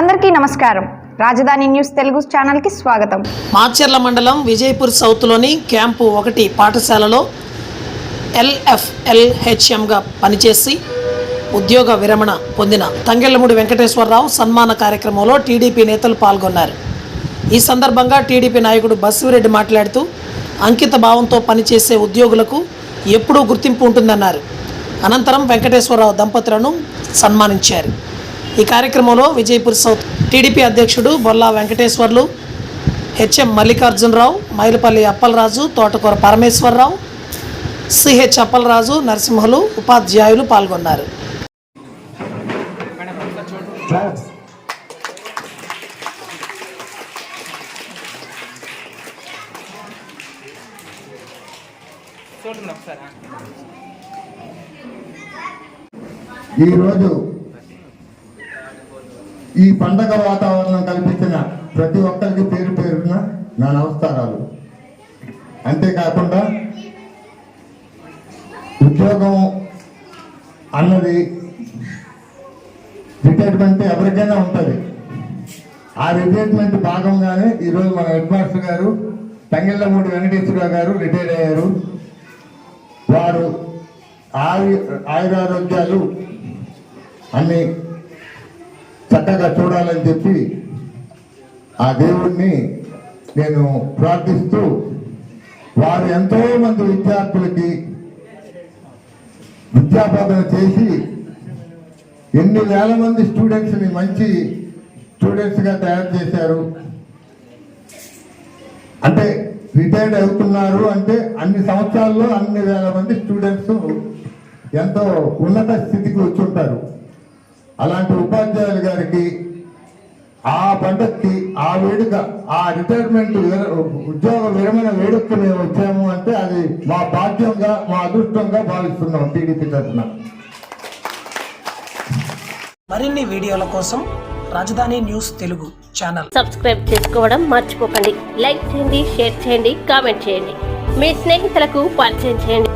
అందరికీ నమస్కారం. రాజధాని న్యూస్ తెలుగు ఛానల్కి స్వాగతం. మాచర్ల మండలం విజయపూర్ సౌత్లోని క్యాంపు ఒకటి పాఠశాలలో ఎల్ఎఫ్ఎల్హెచ్ఎంగా పనిచేసి ఉద్యోగ విరమణ పొందిన తంగెళ్ళమూడి వెంకటేశ్వరరావు సన్మాన కార్యక్రమంలో టీడీపీ నేతలు పాల్గొన్నారు. ఈ సందర్భంగా టీడీపీ నాయకుడు బస్సిరెడ్డి మాట్లాడుతూ అంకిత భావంతో పనిచేసే ఉద్యోగులకు ఎప్పుడూ గుర్తింపు ఉంటుందన్నారు. అనంతరం వెంకటేశ్వరరావు దంపతులను సన్మానించారు. ఈ కార్యక్రమంలో విజయపూర్ సౌత్ టీడీపీ అధ్యక్షుడు బొల్లా వెంకటేశ్వర్లు హెచ్ఎం మల్లికార్జునరావు మైలుపల్లి అప్పలరాజు తోటకూర పరమేశ్వరరావు సిహెచ్ అప్పలరాజు నరసింహులు ఉపాధ్యాయులు పాల్గొన్నారు. ఈరోజు ఈ పండగ వాతావరణం కల్పించిన ప్రతి ఒక్కరికి పేరు పేరున నా నమస్కారాలు. అంతేకాకుండా ఉద్యోగం అన్నది రిటైర్మెంట్ ఎవరికైనా ఉంటుంది. ఆ రిటైర్మెంట్ భాగంగానే ఈరోజు మన హెడ్ మాస్టర్ గారు తంగిళ్ళమూడి వెంకటేశ్వరరావు గారు రిటైర్ అయ్యారు. వారు ఆయు ఆయురారోగ్యాలు అన్ని చక్కగా చూడాలని చెప్పి ఆ దేవుణ్ణి నేను ప్రార్థిస్తూ వారు ఎంతో మంది విద్యార్థులకి విద్యాబోధన చేసి ఎన్ని వేల మంది స్టూడెంట్స్ని మంచి స్టూడెంట్స్గా తయారు చేశారు. అంటే రిటైర్డ్ అవుతున్నారు అంటే అన్ని సంవత్సరాల్లో అన్ని వేల మంది స్టూడెంట్స్ ఎంతో ఉన్నత స్థితికి వచ్చి ఉంటారు. అలాంటి ఉపాధ్యాయులు గారికి ఆ పండక్కి ఆ వేడుక ఆ రిటైర్మెంట్ ఉద్యోగ విరమణ వేడుకకు మేము వచ్చాము అంటే అది మా భాగ్యంగా మా అదృష్టంగా భావిస్తున్నాం టీడీపీ తరఫున. మరిన్ని వీడియోల కోసం రాజధాని న్యూస్ తెలుగు ఛానల్. సబ్స్క్రైబ్ చేసుకోవడం మర్చిపోకండి. లైక్ చేయండి షేర్ చేయండి కామెంట్ చేయండి. మీ స్నేహితులకు పరిచయం చేయండి.